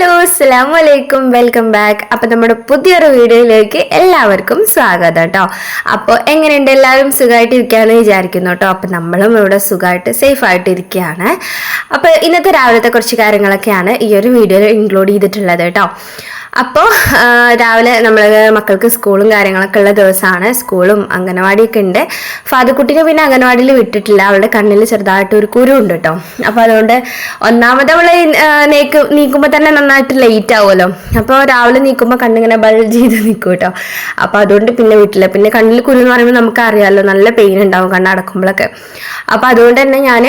Hello. അസ്സാം വലൈക്കും welcome back. അപ്പോൾ നമ്മുടെ പുതിയൊരു വീഡിയോയിലേക്ക് എല്ലാവർക്കും സ്വാഗതം കേട്ടോ അപ്പോൾ എങ്ങനെയുണ്ട്? എല്ലാവരും സുഖമായിട്ട് ഇരിക്കാന്ന് വിചാരിക്കുന്നു കേട്ടോ അപ്പോൾ നമ്മളും ഇവിടെ സുഖമായിട്ട് സേഫ് ആയിട്ട് ഇരിക്കുകയാണ്. അപ്പോൾ ഇന്നത്തെ രാവിലത്തെ കുറച്ച് കാര്യങ്ങളൊക്കെയാണ് ഈ ഒരു വീഡിയോയിൽ ഇൻക്ലൂഡ് ചെയ്തിട്ടുള്ളത് കേട്ടോ അപ്പോൾ രാവിലെ നമ്മൾ മക്കൾക്ക് സ്കൂളും കാര്യങ്ങളൊക്കെ ഉള്ള ദിവസമാണ്. സ്കൂളും അംഗനവാടിയൊക്കെ ഉണ്ട്. ഫാദുക്കുട്ടിനെ പിന്നെ അംഗനവാടിയിൽ വിട്ടിട്ടില്ല. അവളുടെ കണ്ണിൽ ചെറുതായിട്ട് ഒരു കുരു ഉണ്ട് കേട്ടോ അപ്പോൾ അതുകൊണ്ട് ഒന്നാമത് അവളെ നീക്ക് നീക്കുമ്പോൾ തന്നെ നന്നായിട്ട് ലേറ്റ് ആവുമല്ലോ. അപ്പോൾ രാവിലെ നീക്കുമ്പോൾ കണ്ണിങ്ങനെ ബൾജ് ചെയ്ത് നിൽക്കും കേട്ടോ അപ്പോൾ അതുകൊണ്ട് പിന്നെ വീട്ടില്ല പിന്നെ കണ്ണിൽ കുരു എന്ന് പറയുമ്പോൾ നമുക്ക് അറിയാമല്ലോ നല്ല പെയിൻ ഉണ്ടാവും കണ്ണടക്കുമ്പോഴൊക്കെ അപ്പോൾ അതുകൊണ്ട് തന്നെ ഞാൻ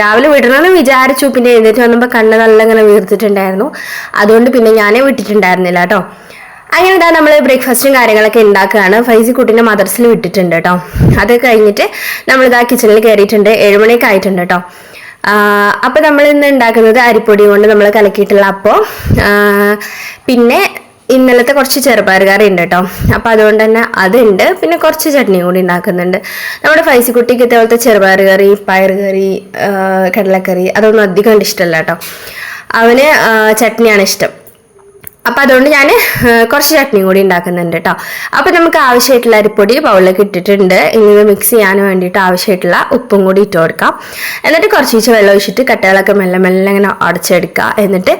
രാവിലെ വിടണമെന്ന് വിചാരിച്ചു. പിന്നെ എഴുന്നേറ്റ് വന്നപ്പോൾ കണ്ണ് നല്ല ഇങ്ങനെ വീർത്തിട്ടുണ്ടായിരുന്നു. അതുകൊണ്ട് പിന്നെ ഞാൻ വിട്ടിട്ടുണ്ടായിരുന്നില്ല കേട്ടോ അങ്ങനെ ഇതാ നമ്മൾ ബ്രേക്ക്ഫാസ്റ്റും കാര്യങ്ങളൊക്കെ ഉണ്ടാക്കുകയാണ് ഫൈസി കുട്ടീനെ മദർസിൽ വിട്ടിട്ടുണ്ട് കേട്ടോ അത് കഴിഞ്ഞിട്ട് നമ്മളിതാ കിച്ചണിൽ കയറിയിട്ടുണ്ട് ഏഴുമണിയൊക്കെ ആയിട്ടുണ്ട് കേട്ടോ അപ്പോൾ നമ്മൾ ഇന്ന് ഉണ്ടാക്കുന്നത് അരിപ്പൊടി കൊണ്ട് നമ്മൾ കലക്കിയിട്ടുള്ള അപ്പോൾ പിന്നെ ഇന്നലത്തെ കുറച്ച് ചെറുപയർ കറി ഉണ്ട് കേട്ടോ. അപ്പം അതുകൊണ്ട് തന്നെ അതുണ്ട്. പിന്നെ കുറച്ച് ചട്നി കൂടി ഉണ്ടാക്കുന്നുണ്ട്. നമ്മുടെ ഫൈസിക്കുട്ടിക്ക് ഇതേപോലത്തെ ചെറുപയർ കറി പയർ കറി കടലക്കറി അതൊന്നും അധികം ഇഷ്ടമല്ല കേട്ടോ. അവന് ചട്നിയാണ് ഇഷ്ടം. അപ്പം അതുകൊണ്ട് ഞാൻ കുറച്ച് ചട്നിയും കൂടി ഉണ്ടാക്കുന്നുണ്ട് കേട്ടോ അപ്പം നമുക്ക് ആവശ്യമായിട്ടുള്ള അരിപ്പൊടി ബൗളിലേക്ക് ഇട്ടിട്ടുണ്ട്. ഇനി മിക്സ് ചെയ്യാൻ വേണ്ടിയിട്ട് ആവശ്യമായിട്ടുള്ള ഉപ്പും കൂടി ഇട്ട് കൊടുക്കാം. എന്നിട്ട് കുറച്ച് കുറച്ച് വെള്ളം ഒഴിച്ചിട്ട് കട്ടകളൊക്കെ മെല്ലെ മെല്ലെ ഇങ്ങനെ അടച്ചെടുക്കുക. എന്നിട്ട്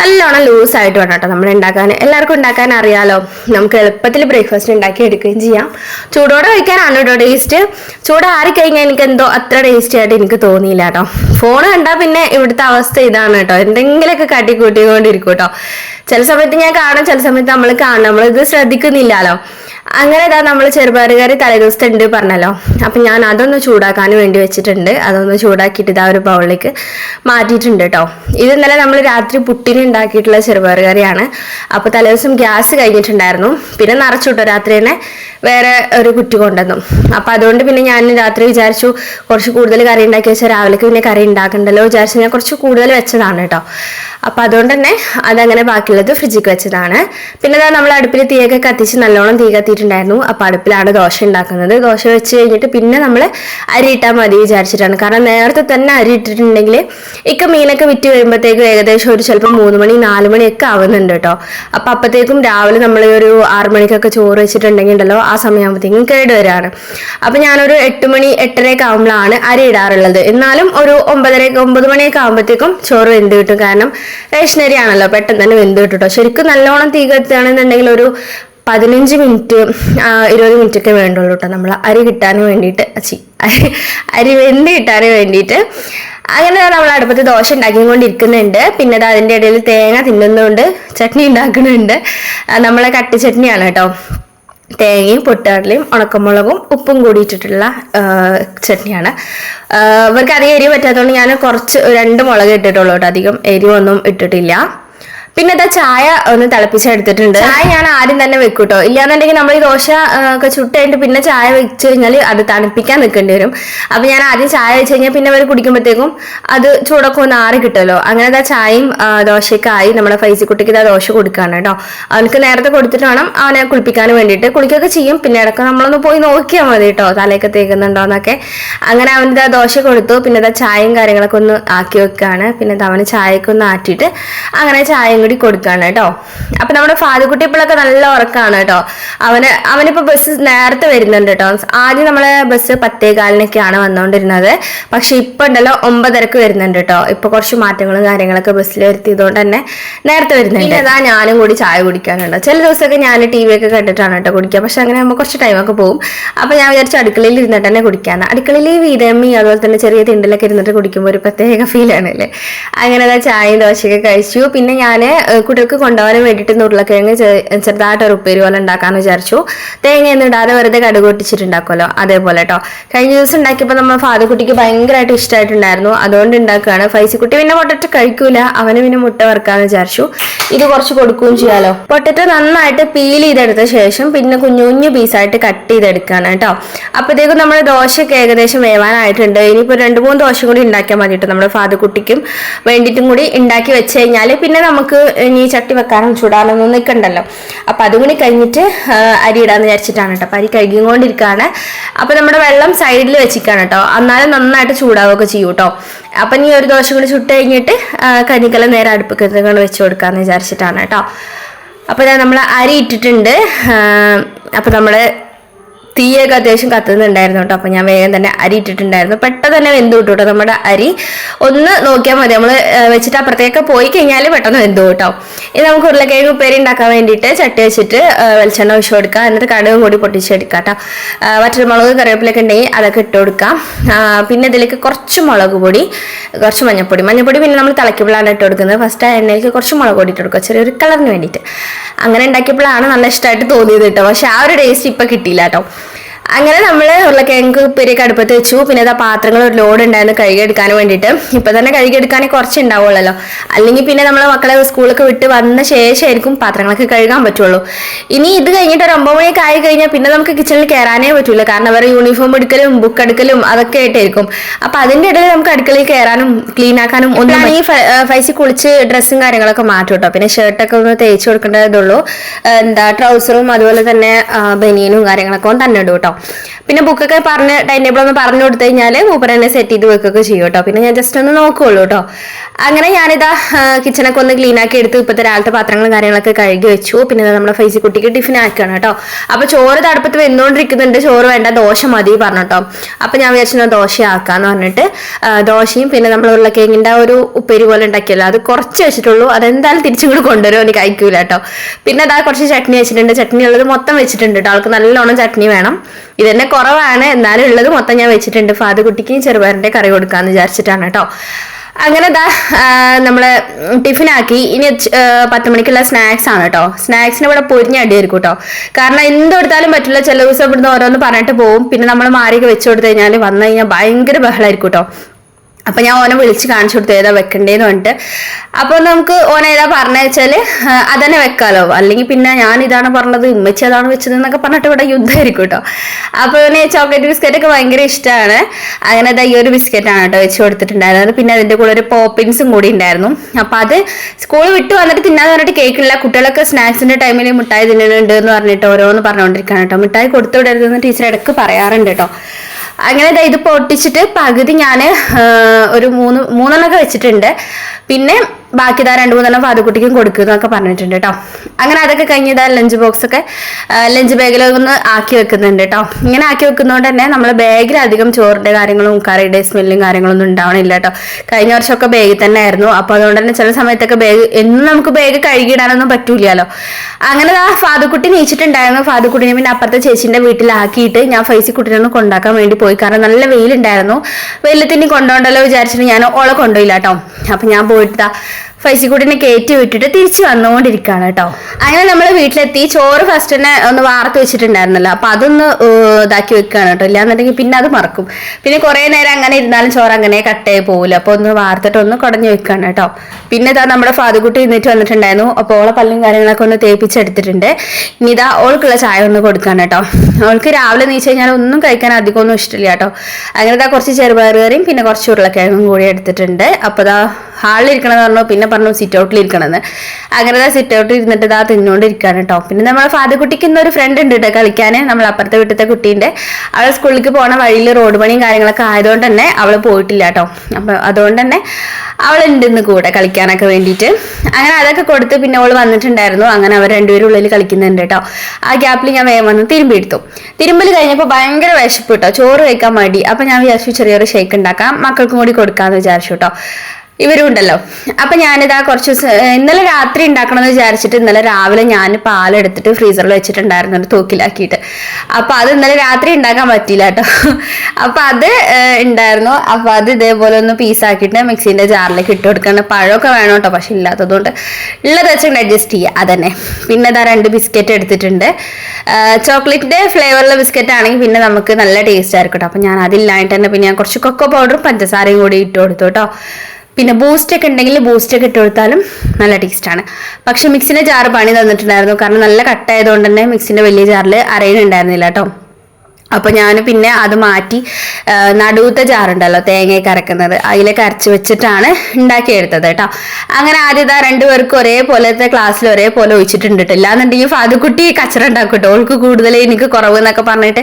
നല്ലോണം ലൂസായിട്ട് വേണം കേട്ടോ നമ്മൾ ഉണ്ടാക്കാൻ. എല്ലാവർക്കും ഉണ്ടാക്കാൻ അറിയാലോ. നമുക്ക് എളുപ്പത്തിൽ ബ്രേക്ക്ഫാസ്റ്റ് ഉണ്ടാക്കി എടുക്കുകയും ചെയ്യാം. ചൂടോടെ കഴിക്കാനാണ് കേട്ടോ ടേസ്റ്റ് ചൂട് ആറിക്കഴിഞ്ഞാൽ എനിക്ക് എന്തോ അത്ര ടേസ്റ്റി ആയിട്ട് എനിക്ക് തോന്നിയില്ല കേട്ടോ ഫോൺ കണ്ടാൽ പിന്നെ ഇവിടുത്തെ അവസ്ഥ ഇതാണ് കേട്ടോ എന്തെങ്കിലുമൊക്കെ കാട്ടി കൂട്ടിക്കൊണ്ടിരിക്കും കേട്ടോ ചില സമയത്ത് ഞാൻ കാണും ചില സമയത്ത് നമ്മൾ കാണും നമ്മളിത് ശ്രദ്ധിക്കുന്നില്ലല്ലോ. അങ്ങനെ ഇതാ നമ്മൾ ചെറുപയറുകറി തലേദിവസത്തെ ഉണ്ട് പറഞ്ഞല്ലോ. അപ്പം ഞാൻ അതൊന്ന് ചൂടാക്കാൻ വേണ്ടി വെച്ചിട്ടുണ്ട്. അതൊന്ന് ചൂടാക്കിയിട്ട് ഇതാ ഒരു ബൗളിലേക്ക് മാറ്റിയിട്ടുണ്ട് കേട്ടോ ഇത് ഇന്നലെ നമ്മൾ രാത്രി പുട്ടിന് ഉണ്ടാക്കിയിട്ടുള്ള ചെറുപയറുകറിയാണ്. അപ്പോൾ തലേദിവസം ഗ്യാസ് കഴിഞ്ഞിട്ടുണ്ടായിരുന്നു. പിന്നെ നിറച്ചുട്ടോ രാത്രി തന്നെ വേറെ ഒരു കുറ്റി കൊണ്ടുവന്നു. അപ്പോൾ അതുകൊണ്ട് പിന്നെ ഞാൻ രാത്രി വിചാരിച്ചു കുറച്ച് കൂടുതൽ കറി ഉണ്ടാക്കി വെച്ചാൽ രാവിലേക്ക് പിന്നെ കറി ഉണ്ടാക്കണ്ടല്ലോ വിചാരിച്ചു ഞാൻ കുറച്ച് കൂടുതൽ വെച്ചതാണ് കേട്ടോ അപ്പോൾ അതുകൊണ്ട് തന്നെ അതങ്ങനെ ബാക്കിയുള്ളത് ഫ്രിഡ്ജിക്ക് വെച്ചതാണ്. പിന്നെ നമ്മൾ അടുപ്പിൽ തീയൊക്കെ കത്തിച്ച് നല്ലോണം തീ കത്തിയിട്ടുണ്ടായിരുന്നു അപ്പോൾ അടുപ്പിലാണ് ദോശ ഉണ്ടാക്കുന്നത്. ദോശ വെച്ച് കഴിഞ്ഞിട്ട് പിന്നെ നമ്മൾ അരി ഇട്ടാൽ മതി വിചാരിച്ചിട്ടാണ്. കാരണം നേരത്തെ തന്നെ അരി ഇട്ടിട്ടുണ്ടെങ്കിൽ ഇക്ക മീനൊക്കെ വിറ്റ് കഴിയുമ്പോഴത്തേക്കും ഏകദേശം ഒരു ചിലപ്പോൾ മൂന്ന് മണി നാല് മണിയൊക്കെ ആവുന്നുണ്ട് കേട്ടോ. അപ്പോൾ അപ്പോഴത്തേക്കും രാവിലെ നമ്മൾ ഒരു ആറ് മണിക്കൊക്കെ ചോറ് വെച്ചിട്ടുണ്ടെങ്കിൽ ഉണ്ടല്ലോ ആ സമയമാകുമ്പോഴത്തേക്കും കേട് വരാണ്. അപ്പോൾ ഞാനൊരു എട്ട് മണി എട്ടരയൊക്കെ ആകുമ്പോഴാണ് അരി ഇടാറുള്ളത്. എന്നാലും ഒരു ഒമ്പതര ഒമ്പത് മണിയൊക്കെ ആകുമ്പോഴത്തേക്കും ചോറ് വെന്ത് കിട്ടും. കാരണം റേഷനരി ആണല്ലോ പെട്ടെന്ന് തന്നെ വെന്ത് കിട്ടും കേട്ടോ. ശരിക്കും നല്ലോണം തീ കത്തുകയാണെന്നുണ്ടെങ്കിൽ ഒരു പതിനഞ്ച് മിനിറ്റ് ഇരുപത് മിനിറ്റ് ഒക്കെ വേണ്ടുള്ളൂ കേട്ടോ നമ്മൾ അരി കിട്ടാൻ വേണ്ടിയിട്ട് അച്ചി അരി അരി വെന്ത് കിട്ടാൻ വേണ്ടിയിട്ട്. അങ്ങനെ നമ്മൾ അടുപ്പത്ത് ദോശ ഉണ്ടാക്കിക്കൊണ്ടിരിക്കുന്നുണ്ട്. പിന്നെ അത് അതിന്റെ ഇടയിൽ തേങ്ങ തിന്നുന്നുണ്ട്. ചട്നി ഉണ്ടാക്കുന്നുണ്ട്. നമ്മളെ കട്ടി ചട്നിയാണ് കേട്ടോ തേങ്ങയും പൊട്ടുകടലയും ഉണക്കമുളകും ഉപ്പും കൂടിയിട്ടിട്ടുള്ള ചട്നിയാണ്. ഇവർക്ക് അധികം എരിവ് പറ്റാത്തതുകൊണ്ട് ഞാൻ കുറച്ച് രണ്ട് മുളക് ഇട്ടിട്ടുള്ളൂ കേട്ടോ അധികം എരിവൊന്നും ഇട്ടിട്ടില്ല. പിന്നെ ഇതാ ചായ ഒന്ന് തിളപ്പിച്ചെടുത്തിട്ടുണ്ട്. ചായ ഞാൻ ആദ്യം തന്നെ വെക്കൂട്ടോ. കേട്ടോ ഇല്ലാന്നുണ്ടെങ്കിൽ നമ്മൾ ഈ ദോശ ഒക്കെ ചുട്ടായിട്ട് പിന്നെ ചായ വെച്ച് കഴിഞ്ഞാൽ അത് തണുപ്പിക്കാൻ നിൽക്കേണ്ടി വരും. അപ്പൊ ഞാൻ ആദ്യം ചായ വെച്ച് കഴിഞ്ഞാൽ പിന്നെ അവർ കുടിക്കുമ്പോഴത്തേക്കും അത് ചൂടൊക്കെ ഒന്ന് ആറി കിട്ടുമല്ലോ. അങ്ങനെ ഇതാ ചായയും ദോശയൊക്കെ ആയി നമ്മുടെ ഫൈസിക്കുട്ടിക്ക് ഇതാ ദോശ കൊടുക്കാണ് കേട്ടോ. അവനക്ക് നേരത്തെ കൊടുത്തിട്ട് വേണം അവനെ കുളിപ്പിക്കാൻ വേണ്ടിയിട്ട്. കുളിക്കൊക്കെ ചെയ്യും. പിന്നെ ഇടയ്ക്ക് നമ്മളൊന്ന് പോയി നോക്കിയാൽ മതി കേട്ടോ. തലയൊക്കെ തേക്കുന്നുണ്ടോ എന്നൊക്കെ. അങ്ങനെ അവൻ ഇതാ ദോശ കൊടുത്തു. പിന്നെ ഇതാ ചായയും കാര്യങ്ങളൊക്കെ ഒന്ന് ആക്കി വെക്കുകയാണ്. പിന്നെ അവന് ചായയൊക്കെ ഒന്ന് ആറ്റിയിട്ട് അങ്ങനെ ചായയും കൂടി കൊടുക്കാണ് കേട്ടോ. അപ്പൊ നമ്മുടെ ഫാദുക്കുട്ടി ഇപ്പോഴൊക്കെ നല്ല ഉറക്കാണ് കേട്ടോ. അവന് അവനിപ്പോ ബസ് നേരത്തെ വരുന്നുണ്ട് കേട്ടോ. ആദ്യം നമ്മളെ ബസ് പത്തേ കാലിനൊക്കെയാണ് വന്നുകൊണ്ടിരുന്നത് പക്ഷെ ഇപ്പൊ ഉണ്ടല്ലോ ഒമ്പതരക്ക് വരുന്നുണ്ട് കേട്ടോ. ഇപ്പൊ കുറച്ച് മാറ്റങ്ങളും കാര്യങ്ങളൊക്കെ ബസ്സിൽ വരുത്തിയതുകൊണ്ട് തന്നെ നേരത്തെ വരുന്നുണ്ട്. അതാ ഞാനും കൂടി ചായ കുടിക്കാനുണ്ടോ. ചില ദിവസമൊക്കെ ഞാൻ ടി വി ഒക്കെ കണ്ടിട്ടാണ് കേട്ടോ കുടിക്കുക. പക്ഷെ അങ്ങനെ നമ്മൾ കുറച്ച് ടൈമൊക്കെ പോകും. അപ്പൊ ഞാൻ വിചാരിച്ച അടുക്കളയിൽ ഇരുന്നിട്ട് തന്നെ കുടിക്കാന്ന്. അടുക്കളയിൽ വീതമ്മി അതുപോലെ തന്നെ ചെറിയ തിണ്ടിലൊക്കെ ഇരുന്നിട്ട് കുടിക്കുമ്പോൾ ഒരു പ്രത്യേക ഫീലാണ് അല്ലേ? അങ്ങനെ ചായയും ദോശയൊക്കെ കഴിച്ചു. പിന്നെ ഞാൻ കുട്ടികൾക്ക് കൊണ്ടുപോകാൻ വേണ്ടിയിട്ട് ഉരുളക്കിഴങ്ങ് ചെറുതായിട്ട് ഒരു ഉപ്പേരി പോലെ ഉണ്ടാക്കാന്ന് വിചാരിച്ചു. തേങ്ങയൊന്നും ഇടാതെ വെറുതെ കടുക് പൊട്ടിച്ചിട്ടുണ്ടാക്കുമല്ലോ അതേപോലെ കേട്ടോ കഴിഞ്ഞ ദിവസം ഉണ്ടാക്കിയപ്പോൾ നമ്മൾ ഫാദർ കുട്ടിക്ക് ഭയങ്കരമായിട്ട് ഇഷ്ടമായിട്ടുണ്ടായിരുന്നു അതുകൊണ്ട് ഉണ്ടാക്കുകയാണ്. ഫൈസി കുട്ടി പിന്നെ പൊട്ടറ്റ് കഴിക്കൂല. അവന് പിന്നെ മുട്ട വറുക്കാന്ന് വിചാരിച്ചു. ഇത് കുറച്ച് കൊടുക്കുകയും ചെയ്യാലോ. പൊട്ടറ്റോ നന്നായിട്ട് പീൽ ചെയ്തെടുത്ത ശേഷം പിന്നെ കുഞ്ഞു കുഞ്ഞു പീസായിട്ട് കട്ട് ചെയ്തെടുക്കുകയാണ് കേട്ടോ അപ്പോഴത്തേക്കും നമ്മുടെ ദോശയൊക്കെ ഏകദേശം വേവാനായിട്ടുണ്ട്. ഇനിയിപ്പോൾ രണ്ട് മൂന്ന് ദോശ കൂടി ഉണ്ടാക്കിയാൽ മതി കേട്ടോ നമ്മുടെ ഫാദർക്കുട്ടിക്കും വേണ്ടിയിട്ടും കൂടി ഉണ്ടാക്കി വെച്ച് കഴിഞ്ഞാൽ പിന്നെ നമുക്ക് ഇനി ചട്ടി വെക്കാനും ചൂടാനൊന്നും നിൽക്കണ്ടല്ലോ അപ്പം അതും കൂടി കഴിഞ്ഞിട്ട് അരി ഇടാന്ന് വിചാരിച്ചിട്ടാണ് കേട്ടോ. അപ്പം അരി കഴുകിക്കൊണ്ടിരിക്കുകയാണ് അപ്പം നമ്മുടെ വെള്ളം സൈഡിൽ വെച്ചിരിക്കുകയാണ് കേട്ടോ. എന്നാലും നന്നായിട്ട് ചൂടാവുകയൊക്കെ ചെയ്യും കേട്ടോ അപ്പം ഇനി ഒരു ദോശ കൂടി ചുട്ട് കഴിഞ്ഞിട്ട് കഞ്ഞിക്കല നേരെ അടുപ്പൊക്കെ കൊണ്ട് വെച്ച് കൊടുക്കാമെന്ന് വിചാരിച്ചിട്ടാണ് കേട്ടോ. അപ്പോൾ ഞാൻ നമ്മൾ അരി ഇട്ടിട്ടുണ്ട്. അപ്പോൾ നമ്മൾ തീയൊക്കെ അത്യാവശ്യം കത്തുന്നുണ്ടായിരുന്നു കേട്ടോ. അപ്പോൾ ഞാൻ വേഗം തന്നെ അരി ഇട്ടിട്ടുണ്ടായിരുന്നു. പെട്ടെന്ന് തന്നെ വെന്ത് കിട്ടും കേട്ടോ. നമ്മുടെ അരി ഒന്ന് നോക്കിയാൽ മതി. നമ്മൾ വെച്ചിട്ട് അപ്പുറത്തേക്ക് പോയി കഴിഞ്ഞാൽ പെട്ടെന്ന് വെന്തു കേട്ടോ. ഇനി നമുക്ക് ഉരുളക്കിഴങ്ങ് ഉപ്പേരി ഉണ്ടാക്കാൻ വേണ്ടിയിട്ട് ചട്ടി വെച്ചിട്ട് വെളിച്ചെണ്ണ ഒഴിച്ചു കൊടുക്കുക എന്നിട്ട് കടുക് കൂടി പൊട്ടിച്ചെടുക്കുക കേട്ടോ. വറ്റൽമുളക് കറിവേപ്പിലൊക്കെ ഉണ്ടെങ്കിൽ അതൊക്കെ ഇട്ട് കൊടുക്കാം. പിന്നെ ഇതിലേക്ക് കുറച്ച് മുളക് പൊടി കുറച്ച് മഞ്ഞൾപ്പൊടി മഞ്ഞൾപ്പൊടി പിന്നെ നമ്മൾ തിളയ്ക്കുമ്പോഴാണ് ഇട്ട് കൊടുക്കുന്നത്. ഫസ്റ്റ് ആ എണ്ണയിലേക്ക് കുറച്ച് മുളക് പൊടി ഇട്ട് കൊടുക്കുക. ചെറിയൊരു കളറിന് വേണ്ടിയിട്ട്. അങ്ങനെ ഉണ്ടാക്കിയപ്പോഴാണ് നല്ല ഇഷ്ടമായിട്ട് തോന്നിയത് കേട്ടോ. പക്ഷെ ആ ഒരു ടേസ്റ്റ് ഇപ്പം കിട്ടിയില്ല കേട്ടോ. അങ്ങനെ നമ്മൾ ഉരുളക്കിഴങ്ങ് ഉപ്പേരിയൊക്കെ അടുപ്പത്ത് വെച്ചു. പിന്നെ അതാ പാത്രങ്ങൾ ഒരു ലോഡ് ഉണ്ടായിരുന്നു കഴുകിയെടുക്കാൻ വേണ്ടിയിട്ട്. ഇപ്പം തന്നെ കഴുകിയെടുക്കാനേ കുറച്ച് ഉണ്ടാവുള്ളല്ലോ. അല്ലെങ്കിൽ പിന്നെ നമ്മൾ മക്കളെ സ്കൂളൊക്കെ വിട്ട് വന്ന ശേഷമായിരിക്കും പാത്രങ്ങളൊക്കെ കഴുകാൻ പറ്റുള്ളൂ. ഇനി ഇത് കഴിഞ്ഞിട്ട് ഒരു ഒമ്പത് മണിയൊക്കെ ആയി കഴിഞ്ഞാൽ പിന്നെ നമുക്ക് കിച്ചണിൽ കയറാനേ പറ്റൂല. കാരണം അവരുടെ യൂണിഫോം എടുക്കലും ബുക്ക് എടുക്കലും അതൊക്കെ ആയിട്ടായിരിക്കും. അപ്പം അതിന്റെ ഇടയിൽ നമുക്ക് അടുക്കളയിൽ കയറാനും ക്ലീൻ ആക്കാനും ഒന്നാണ് ഈ ഫൈസി കുളിച്ച് ഡ്രസ്സും കാര്യങ്ങളൊക്കെ മാറ്റും കേട്ടോ. പിന്നെ ഷർട്ടൊക്കെ ഒന്ന് തേച്ച് കൊടുക്കേണ്ടതുള്ളൂ എന്താ ട്രൗസറും അതുപോലെ തന്നെ ബനിയനും കാര്യങ്ങളൊക്കെ ഒന്ന് തന്നെ ഇടും കേട്ടോ. പിന്നെ ബുക്കൊക്കെ പറഞ്ഞ് ടൈം ടേബിൾ ഒന്ന് പറഞ്ഞു കൊടുത്തു കഴിഞ്ഞാൽ മൂപ്പർ തന്നെ സെറ്റ് ചെയ്ത് വെക്കുകയൊക്കെ ചെയ്യും കേട്ടോ. പിന്നെ ഞാൻ ജസ്റ്റ് ഒന്ന് നോക്കുകയുള്ളൂ കേട്ടോ. അങ്ങനെ ഞാനിതാ കിച്ചണൊക്കെ ഒന്ന് ക്ലീൻ ആക്കി എടുത്ത് ഇപ്പോഴത്തെ രാവിലത്തെ പാത്രങ്ങളും കാര്യങ്ങളൊക്കെ കഴുകി വെച്ചു. പിന്നെ നമ്മുടെ ഫൈസി കുട്ടിക്ക് ടിഫിൻ ആക്കുകയാണ് കേട്ടോ. അപ്പോൾ ചോറ് തടുപ്പത്ത് വന്നുകൊണ്ടിരിക്കുന്നുണ്ട് ചോറ് വേണ്ട ദോശ മതി പറഞ്ഞു കേട്ടോ. അപ്പോൾ ഞാൻ വിചാരിച്ചു "എന്നാ ദോശ ആക്കാന്ന് പറഞ്ഞിട്ട് ദോശയും പിന്നെ നമ്മൾ ഉരുളക്കിഴങ്ങിന്റെ ഒരു ഉപ്പേരി പോലെ ഉണ്ടാക്കിയല്ലോ. അത് കുറച്ച് വെച്ചിട്ടുള്ളൂ. അതെന്തായാലും തിരിച്ചും കൂടി കൊണ്ടുവരും. എനിക്ക് കഴിക്കൂല കേട്ടോ. പിന്നെ അതാ കുറച്ച് ചട്നി വെച്ചിട്ടുണ്ട്. ചട്നി ഉള്ളത് മൊത്തം വെച്ചിട്ടുണ്ട് കേട്ടോ. ആൾക്ക് നല്ലോണം ചട്നി വേണം. ഇതന്നെ കുറവാണ്. എന്നാലും ഉള്ളത് മൊത്തം ഞാൻ വെച്ചിട്ടുണ്ട്. ഫാദുകുട്ടിക്കും കുട്ടിക്ക് ചെറുപയറിന്റെ കറി കൊടുക്കാന്ന് വിചാരിച്ചിട്ടാണ് കേട്ടോ. അങ്ങനെ ദാ നമ്മൾ ടിഫിനാക്കി. ഇനി പത്ത് മണിക്കുള്ള സ്നാക്സ് ആണ് കേട്ടോ. സ്നാക്സിന് ഇവിടെ പൊരിഞ്ഞ അടിയായിരിക്കും കേട്ടോ. കാരണം എന്ത് കൊടുത്താലും പറ്റില്ല. ചില ദിവസം ഇവിടുന്ന് ഓരോന്ന് പറഞ്ഞിട്ട് പോകും പിന്നെ നമ്മൾ മാറിയൊക്കെ വെച്ചു കൊടുത്തു കഴിഞ്ഞാൽ വന്നു കഴിഞ്ഞാൽ ഭയങ്കര ബഹളമായിരിക്കും കേട്ടോ. അപ്പൊ ഞാൻ ഓനെ വിളിച്ച് കാണിച്ചു കൊടുത്തു ഏതാ വെക്കണ്ടേന്ന് പറഞ്ഞിട്ട്. അപ്പൊ നമുക്ക് ഓന ഏതാ പറഞ്ഞ വെച്ചാൽ ആ, അതന്നെ വെക്കാലോ. അല്ലെങ്കിൽ പിന്നെ ഞാൻ ഇതാണ് പറഞ്ഞത് ഉമ്മച്ചി അതാണ് വെച്ചത് എന്നൊക്കെ പറഞ്ഞിട്ട് ഇവിടെ യുദ്ധമായിരിക്കും കേട്ടോ. അപ്പൊ ഇവനെ ചോക്ലേറ്റ് ബിസ്ക്കറ്റ് ഒക്കെ ഭയങ്കര ഇഷ്ടമാണ് അങ്ങനെ ഈ ഒരു ബിസ്ക്കറ്റ് ആണ് കേട്ടോ വെച്ച് കൊടുത്തിട്ടുണ്ടായിരുന്നത്. പിന്നെ അതിന്റെ കൂടെ ഒരു പോപ്പിൻസും കൂടി ഉണ്ടായിരുന്നു. അപ്പോൾ അത് സ്കൂൾ വിട്ട് വന്നിട്ട് തിന്നാന്ന് പറഞ്ഞിട്ട് കേൾക്കില്ല കുട്ടികളൊക്കെ സ്നാക്സിന്റെ ടൈമിൽ മിഠായി തിന്നുന്നുണ്ട് എന്ന് പറഞ്ഞിട്ട് ഓരോന്ന് പറഞ്ഞുകൊണ്ടിരിക്കുകയാണ് കേട്ടോ. മിഠായി കൊടുത്തു വിടരുതെന്ന് ടീച്ചർ ഇടയ്ക്ക് പറയാറുണ്ട് കേട്ടോ. അങ്ങനെ ഇത് പൊട്ടിച്ചിട്ട് പകുതി ഞാൻ ഒരു മൂന്ന് മൂന്നെണ്ണമൊക്കെ വെച്ചിട്ടുണ്ട്. പിന്നെ ബാക്കി ഇതാ രണ്ട് മൂന്നെണ്ണം ഫാദുക്കുട്ടിക്കും കൊടുക്കുക എന്നൊക്കെ പറഞ്ഞിട്ടുണ്ട് കേട്ടോ അങ്ങനെ അതൊക്കെ കഴിഞ്ഞ് ഇതാ ലഞ്ച് ബോക്സ് ഒക്കെ ലഞ്ച് ബാഗിൽ ഒന്ന് ആക്കി വെക്കുന്നുണ്ട് കേട്ടോ ഇങ്ങനെ ആക്കി വെക്കുന്നതുകൊണ്ട് തന്നെ നമ്മൾ ബാഗിൽ അധികം ചോറിന്റെ കാര്യങ്ങളും കറിയുടെ സ്മെല്ലും കാര്യങ്ങളൊന്നും ഉണ്ടാവണില്ല കേട്ടോ കഴിഞ്ഞ വർഷമൊക്കെ ബാഗിൽ തന്നെ ആയിരുന്നു അപ്പോൾ അതുകൊണ്ട് തന്നെ ചില സമയത്തൊക്കെ ബാഗ് എന്നും നമുക്ക് ബാഗ് കഴുകിയിടാനൊന്നും പറ്റൂലല്ലോ. അങ്ങനെ ആ ഫാദുക്കുട്ടി നീച്ചിട്ടുണ്ടായിരുന്നു. ഫാദുക്കുട്ടിനെ പിന്നെ അപ്പുറത്തെ ചേച്ചിന്റെ വീട്ടിലാക്കിയിട്ട് ഞാൻ ഫൈസി കുട്ടീനെ കൊണ്ടാക്കാൻ വേണ്ടി പോയി. കാരണം നല്ല വെയിലുണ്ടായിരുന്നു. വെയിലത്തിന് കൊണ്ടുപോകണ്ടല്ലോ വിചാരിച്ചിട്ട് ഞാൻ ഓളെ കൊണ്ടുപോയില്ല കേട്ടോ അപ്പം ഞാൻ പോയിട്ട് ഫൈസിക്കുട്ടിനെ കയറ്റി വിട്ടിട്ട് തിരിച്ചു വന്നുകൊണ്ടിരിക്കുകയാണ് കേട്ടോ. അങ്ങനെ നമ്മൾ വീട്ടിലെത്തി. ചോറ് ഫസ്റ്റ് തന്നെ ഒന്ന് വാർത്ത് വെച്ചിട്ടുണ്ടായിരുന്നല്ലോ. അപ്പൊ അതൊന്ന് ഇതാക്കി വെക്കുകയാണ് കേട്ടോ. ഇല്ലാന്നുണ്ടെങ്കിൽ പിന്നെ അത് മറക്കും. പിന്നെ കുറെ നേരം അങ്ങനെ ഇരുന്നാലും ചോറ് അങ്ങനെ കട്ടേ പോകില്ല അപ്പൊ ഒന്ന് വാർത്തിട്ട് ഒന്ന് കുടഞ്ഞു വെക്കുകയാണ് കേട്ടോ. പിന്നെ ഇതാ നമ്മുടെ ഫാദുകുട്ടി ഇന്നിട്ട് വന്നിട്ടുണ്ടായിരുന്നു. അപ്പോൾ ഓളെ പല്ലും കാര്യങ്ങളൊക്കെ ഒന്ന് തേപ്പിച്ചെടുത്തിട്ടുണ്ട്. ഇനി ഇതാ ഓൾക്കുള്ള ചായ ഒന്ന് കൊടുക്കാണ് കേട്ടോ. ഓൾക്ക് രാവിലെ നീച്ച് കഴിഞ്ഞാൽ ഒന്നും കഴിക്കാൻ അധികം ഒന്നും ഇഷ്ടമില്ല കേട്ടോ. അങ്ങനെ ഇതാ കുറച്ച് ചെറുപയർ കറിയും പിന്നെ കുറച്ച് ഉരുളക്കിഴങ്ങും കൂടി എടുത്തിട്ടുണ്ട്. അപ്പോൾ ഇതാ ഹാളിൽ ഇരിക്കണമെന്ന് പറഞ്ഞു പിന്നെ പറഞ്ഞു സിറ്റ് ഔട്ടിൽ ഇരിക്കണമെന്ന് അങ്ങനെ ആ സിറ്റ് ഔട്ടിൽ ഇരുന്നിട്ട് ഇതാ തിന്നുകൊണ്ടിരിക്കുകയാണ് കേട്ടോ പിന്നെ നമ്മളെ ഫാദർകുട്ടിക്ക് ഇന്നൊരു ഫ്രണ്ട് ഉണ്ട് കേട്ടോ കളിക്കാൻ നമ്മൾ അപ്പുറത്തെ വീട്ടിലത്തെ കുട്ടീന്റെ അവൾ സ്കൂളിലേക്ക് പോണ വഴിയിൽ റോഡ് പണിയും കാര്യങ്ങളൊക്കെ ആയതുകൊണ്ട് തന്നെ അവൾ പോയിട്ടില്ല കേട്ടോ അപ്പം അതുകൊണ്ട് തന്നെ അവളുണ്ട് ഇന്ന് കൂടെ കളിക്കാനൊക്കെ വേണ്ടിയിട്ട്. അങ്ങനെ അതൊക്കെ കൊടുത്ത് പിന്നെ അവൾ വന്നിട്ടുണ്ടായിരുന്നു. അങ്ങനെ അവർ രണ്ടുപേരും ഉള്ളിൽ കളിക്കുന്നുണ്ട് കേട്ടോ ആ ഗ്യാപ്പിൽ ഞാൻ വേഗം വന്ന് തിരുമ്പി എടുത്തു. തിരുമ്പൽ കഴിഞ്ഞപ്പോൾ ഭയങ്കര വിശപ്പ് കേട്ടോ ചോറ് കഴിക്കാൻ മടി. അപ്പം ഞാൻ വിചാരിച്ചു ചെറിയൊരു ഷേക്ക് ഉണ്ടാക്കാം. മക്കൾക്കും കൂടി കൊടുക്കാമെന്ന് വിചാരിച്ചു കേട്ടോ ഇവരും ഉണ്ടല്ലോ അപ്പൊ ഞാനിതാ കുറച്ച് ദിവസം ഇന്നലെ രാത്രി ഉണ്ടാക്കണം എന്ന് വിചാരിച്ചിട്ട് ഇന്നലെ രാവിലെ ഞാൻ പാലെടുത്തിട്ട് ഫ്രീസറിൽ വെച്ചിട്ടുണ്ടായിരുന്നു ഒരു തൂക്കിലാക്കിയിട്ട്. അപ്പൊ അത് ഇന്നലെ രാത്രി ഉണ്ടാക്കാൻ പറ്റിയില്ല കേട്ടോ. അപ്പൊ അത് ഉണ്ടായിരുന്നു. അപ്പൊ അത് ഇതേപോലെ ഒന്ന് പീസാക്കിയിട്ട് മിക്സിന്റെ ജാറിലേക്ക് ഇട്ട് കൊടുക്കണം പഴമൊക്കെ വേണം കേട്ടോ പക്ഷെ ഇല്ലാത്തതുകൊണ്ട്. ഉള്ളത് വെച്ചിട്ട് അഡ്ജസ്റ്റ് ചെയ്യുക അതന്നെ. പിന്നെ ഇതാ രണ്ട് ബിസ്ക്കറ്റ് എടുത്തിട്ടുണ്ട്. ചോക്ലേറ്റിന്റെ ഫ്ലേവറുള്ള ബിസ്ക്കറ്റ് ആണെങ്കിൽ പിന്നെ നമുക്ക് നല്ല ടേസ്റ്റ് ആയിരിക്കും കേട്ടോ. അപ്പൊ ഞാൻ അതില്ലായിട്ട് തന്നെ പിന്നെ ഞാൻ കുറച്ച് കൊക്കോ പൗഡറും പഞ്ചസാരയും കൂടി ഇട്ട് കൊടുത്തു കേട്ടോ. പിന്നെ ബൂസ്റ്റ് ഒക്കെ ഉണ്ടെങ്കിൽ ബൂസ്റ്റ് ഒക്കെ ഇട്ട് കൊടുത്താലും നല്ല ആണ്. പക്ഷെ മിക്സിന്റെ ജാറ് പണി തന്നിട്ടുണ്ടായിരുന്നു. കാരണം നല്ല കട്ടായതുകൊണ്ട് തന്നെ മിക്സിന്റെ വലിയ ജാറിൽ അറിയണുണ്ടായിരുന്നില്ല കേട്ടോ അപ്പോൾ ഞാൻ പിന്നെ അത് മാറ്റി നടുവത്തെ ജാറുണ്ടല്ലോ തേങ്ങയൊക്കെ അരക്കുന്നത് അതിലേക്ക് അരച്ച് വെച്ചിട്ടാണ് ഉണ്ടാക്കിയെടുത്തത് കേട്ടോ. അങ്ങനെ ആദ്യം ഇതാ രണ്ടുപേർക്കും ഒരേപോലത്തെ ക്ലാസ്സിൽ ഒരേപോലെ ഒഴിച്ചിട്ടുണ്ട് കേട്ടോ ഇല്ലാന്നുണ്ടെങ്കിൽ ഫാദുക്കുട്ടി കച്ചറ ഉണ്ടാക്കും ഓൾക്ക് കൂടുതൽ എനിക്ക് കുറവ് എന്നൊക്കെ പറഞ്ഞിട്ട്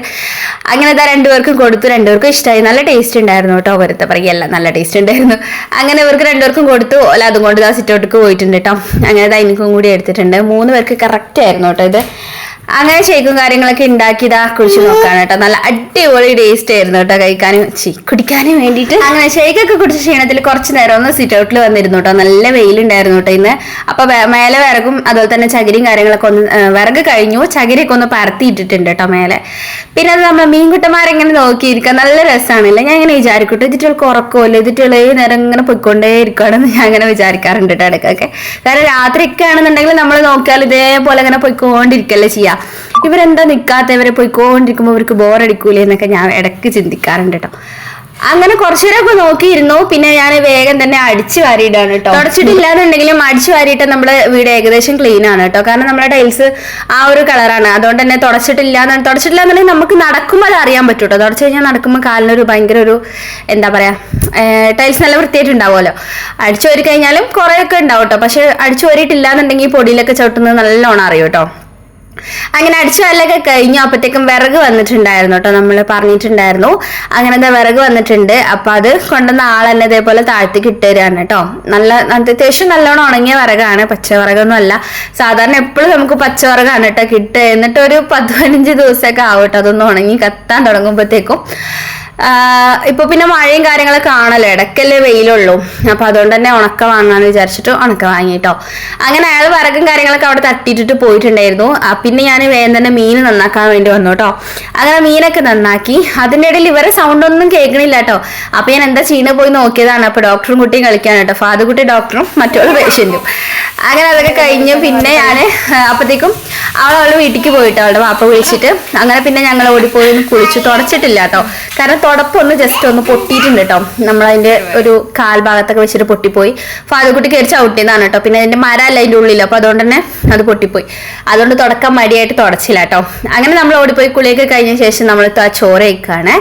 അങ്ങനെ ഇതാ രണ്ടുപേർക്കും കൊടുത്തു. രണ്ടുപേർക്കും ഇഷ്ടമായി നല്ല ടേസ്റ്റ് ഉണ്ടായിരുന്നു കേട്ടോ വെറുതെ പറയല്ല നല്ല ടേസ്റ്റ് ഉണ്ടായിരുന്നു. അങ്ങനെ ഇവർക്ക് രണ്ടുപേർക്കും കൊടുത്തു. അല്ല അതും കൊണ്ട് ഇതാ സിറ്റൗട്ടിക്ക് പോയിട്ടുണ്ട് കേട്ടോ. അങ്ങനെ ഇതാ എനിക്കും കൂടി എടുത്തിട്ടുണ്ട്. മൂന്ന് പേർക്ക് കറക്റ്റ് ആയിരുന്നു കേട്ടോ ഇത്. അങ്ങനെ ഷേക്കും കാര്യങ്ങളൊക്കെ ഉണ്ടാക്കി ഇതാ കുടിച്ചു നോക്കാണ് കേട്ടോ. നല്ല അടിപൊളി ടേസ്റ്റ് ആയിരുന്നു കേട്ടോ കഴിക്കാനും. കുടിക്കാനും വേണ്ടിയിട്ട്. അങ്ങനെ ഷേക്കൊക്കെ കുടിച്ച ക്ഷീണത്തിൽ കുറച്ച് നേരം ഒന്ന് സിറ്റ് ഔട്ടിൽ വന്നിരുന്നു കേട്ടോ. നല്ല വെയിലുണ്ടായിരുന്നു കേട്ടോ ഇന്ന്. അപ്പൊ മേലെ വിറകും അതുപോലെ തന്നെ ചകിരിയും കാര്യങ്ങളൊക്കെ ഒന്ന് വിറക് കഴിഞ്ഞു. ചകിരിയൊക്കെ ഒന്ന് പരത്തിയിട്ടിട്ടുണ്ട് കേട്ടോ മേലെ. പിന്നെ അത് നമ്മൾ മീൻകുട്ടന്മാരെങ്ങനെ നോക്കിയിരിക്കുക നല്ല രസമാണല്ലേ ഞാൻ ഇങ്ങനെ വിചാരിക്കട്ടെ ഇതിറ്റുകൾക്ക് ഉറക്കമല്ലോ ഇതിട്ടുകൾ ഏത് നേരം ഇങ്ങനെ പൊയ്ക്കൊണ്ടേ ഇരിക്കുകയാണെന്ന് ഞാൻ അങ്ങനെ വിചാരിക്കാറുണ്ട് കേട്ടോ ഇടയ്ക്കൊക്കെ. കാരണം രാത്രിയൊക്കെ ആണെന്നുണ്ടെങ്കിൽ നമ്മൾ നോക്കിയാൽ ഇതേപോലെ ഇങ്ങനെ പൊയ്ക്കൊണ്ടിരിക്കല്ലേ ഇവരെന്താ നിൽക്കാത്ത ഇവരെ പോയിക്കൊണ്ടിരിക്കുമ്പോൾ ഇവർക്ക് ബോറടിക്കൂലേ എന്നൊക്കെ ഞാൻ ഇടയ്ക്ക് ചിന്തിക്കാറുണ്ട് കേട്ടോ അങ്ങനെ കുറച്ചുനേരമൊക്കെ നോക്കിയിരുന്നു. പിന്നെ ഞാൻ വേഗം തന്നെ അടിച്ചു വാരിയിടാണ് കേട്ടോ തുടച്ചിട്ടില്ലാന്നുണ്ടെങ്കിലും അടിച്ചു വാരിയിട്ട് നമ്മുടെ വീട് ഏകദേശം ക്ലീൻ ആണ് കേട്ടോ കാരണം നമ്മുടെ ടൈൽസ് ആ ഒരു കളറാണ് അതുകൊണ്ട് തന്നെ തുടച്ചിട്ടില്ല തുടച്ചിട്ടില്ല എന്നുണ്ടെങ്കിൽ നമുക്ക് നടക്കുമ്പോൾ അത് അറിയാൻ പറ്റും കേട്ടോ തുടച്ചു കഴിഞ്ഞാൽ നടക്കുമ്പോൾ കാലിനൊരു ഭയങ്കര ഒരു എന്താ പറയാ ടൈൽസ് നല്ല വൃത്തിയായിട്ടുണ്ടാവുമല്ലോ അടിച്ചു വരി കഴിഞ്ഞാലും കുറേയൊക്കെ ഉണ്ടാവും കേട്ടോ പക്ഷെ അടിച്ചു വരിയിട്ടില്ല എന്നുണ്ടെങ്കിൽ പൊടിയിലൊക്കെ ചവിട്ടുന്നത് നല്ലോണം അറിയും കേട്ടോ അങ്ങനെ അടിച്ച വല്ലൊക്കെ കഴിഞ്ഞു. അപ്പോഴത്തേക്കും വിറക് വന്നിട്ടുണ്ടായിരുന്നു കേട്ടോ നമ്മൾ പറഞ്ഞിട്ടുണ്ടായിരുന്നു. അങ്ങനെ എന്താ വിറക് വന്നിട്ടുണ്ട്. അപ്പൊ അത് കൊണ്ടുവന്ന ആൾ തന്നെ ഇതേപോലെ താഴ്ത്തിക്ക് ഇട്ടുതരാണ് കേട്ടോ നല്ല അത്യാവശ്യം നല്ലോണം ഉണങ്ങിയ വിറകാണ്. പച്ചവിറകൊന്നും അല്ല. സാധാരണ എപ്പോഴും നമുക്ക് പച്ചവിറകാണ് കേട്ടോ കിട്ടുക. എന്നിട്ട് ഒരു പതിനഞ്ച് ദിവസമൊക്കെ ആവും അതൊന്ന് ഉണങ്ങി കത്താൻ തുടങ്ങുമ്പോഴത്തേക്കും ഇപ്പൊ പിന്നെ മഴയും കാര്യങ്ങളൊക്കെ ആണല്ലോ ഇടയ്ക്കല്ലേ വെയിലുള്ളൂ. അപ്പൊ അതുകൊണ്ട് തന്നെ ഉണക്ക വാങ്ങാന്ന് വിചാരിച്ചിട്ട് ഉണക്ക വാങ്ങിട്ടോ. അങ്ങനെ അയാൾ വിറകും കാര്യങ്ങളൊക്കെ അവിടെ തട്ടിയിട്ടിട്ട് പോയിട്ടുണ്ടായിരുന്നു. പിന്നെ ഞാൻ വേഗം തന്നെ മീൻ നന്നാക്കാൻ വേണ്ടി വന്നു കേട്ടോ അങ്ങനെ മീനൊക്കെ നന്നാക്കി. അതിന്റെ ഇടയിൽ ഇവരെ സൗണ്ട് ഒന്നും കേൾക്കണില്ല കേട്ടോ അപ്പൊ ഞാൻ എന്താ ചെയ്യുന്ന പോയി നോക്കിയതാണ്. അപ്പൊ ഡോക്ടറും കുട്ടിയും കളിക്കാൻ കേട്ടോ ഫാദുകുട്ടി ഡോക്ടറും മറ്റുള്ള പേഷ്യന്റും അങ്ങനെ അതൊക്കെ കഴിഞ്ഞ് പിന്നെ ഞാൻ അപ്പത്തേക്കും അവൾ അവളുടെ വീട്ടിലേക്ക് പോയിട്ടോ അവളുടെ വാപ്പ വിളിച്ചിട്ട്. അങ്ങനെ പിന്നെ ഞങ്ങൾ ഓടിപ്പോയി കുളിച്ചു തുടച്ചിട്ടില്ല കേട്ടോ കാരണം തുടപ്പൊന്ന് ജസ്റ്റ് ഒന്ന് പൊട്ടിയിട്ടുണ്ട് കേട്ടോ നമ്മളതിന്റെ ഒരു കാൽഭാഗത്തൊക്കെ വെച്ചിട്ട് പൊട്ടിപ്പോയി. ഫാദുക്കുട്ടി കയറി ചവിട്ടിയതാണ് കേട്ടോ പിന്നെ അതിന്റെ മരമല്ല അതിന്റെ ഉള്ളിൽ അപ്പൊ അതുകൊണ്ട് തന്നെ അത് പൊട്ടിപ്പോയി. അതുകൊണ്ട് തുടക്കം മടിയായിട്ട് തുടച്ചില്ല കേട്ടോ അങ്ങനെ നമ്മൾ ഓടിപ്പോയി കുളിയൊക്കെ കഴിഞ്ഞ ശേഷം നമ്മൾ ആ ചോറ് കഴിക്കുകയാണ്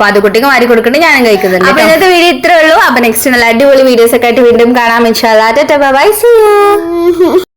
ഫാദുക്കുട്ടിക്ക് മാറി കൊടുക്കേണ്ടി ഞാനും കഴിക്കുന്നുണ്ട് അപ്പൊ ഇന്നത്തെ വീഡിയോ ഇത്രേ ഉള്ളൂ. അപ്പൊ നെക്സ്റ്റ് നല്ല അടിപൊളി വീഡിയോസ് ഒക്കെ ആയിട്ട് വീണ്ടും കാണാം ഇൻഷാല്ലാ ബൈ സി